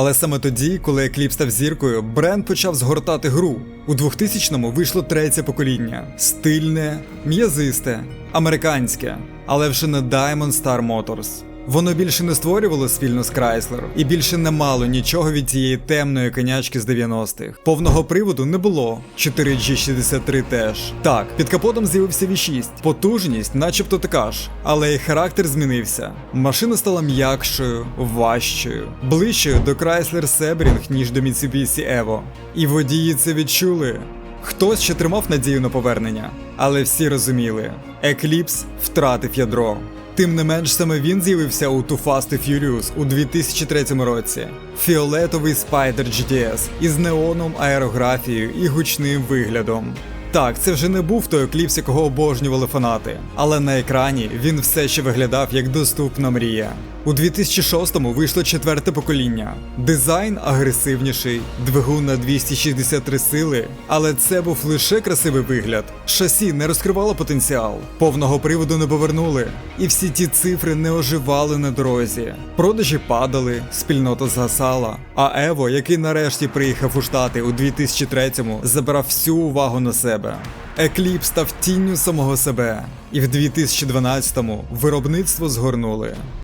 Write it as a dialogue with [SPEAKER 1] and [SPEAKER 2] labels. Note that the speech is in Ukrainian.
[SPEAKER 1] Але саме тоді, коли Екліп став зіркою, бренд почав згортати гру. У 2000-му вийшло третє покоління: стильне, м'язисте, американське, але вже не Diamond Star Motors. Воно більше не створювало спільно з Chrysler і більше не мало нічого від цієї темної конячки з 90-х. Повного приводу не було. 4G63 теж. Так, під капотом з'явився V6. Потужність, начебто така ж, але і характер змінився. Машина стала м'якшою, важчою, ближчою до Chrysler Sebring, ніж до Mitsubishi Evo. І водії це відчули. Хтось ще тримав надію на повернення, але всі розуміли, Eclipse втратив ядро. Тим не менш, саме він з'явився у Too Fast and Furious у 2003 році. Фіолетовий Spider GTS із неоном аерографією і гучним виглядом. Так, це вже не був той Eclipse, якого обожнювали фанати, але на екрані він все ще виглядав як доступна мрія. У 2006-му вийшло четверте покоління. Дизайн агресивніший, двигун на 263 сили, але це був лише красивий вигляд. Шасі не розкривало потенціал, повного приводу не повернули, і всі ті цифри не оживали на дорозі. Продажі падали, спільнота згасала. А Ево, який нарешті приїхав у Штати у 2003-му, забрав всю увагу на себе. Екліп став тінню самого себе, і в 2012-му виробництво згорнули.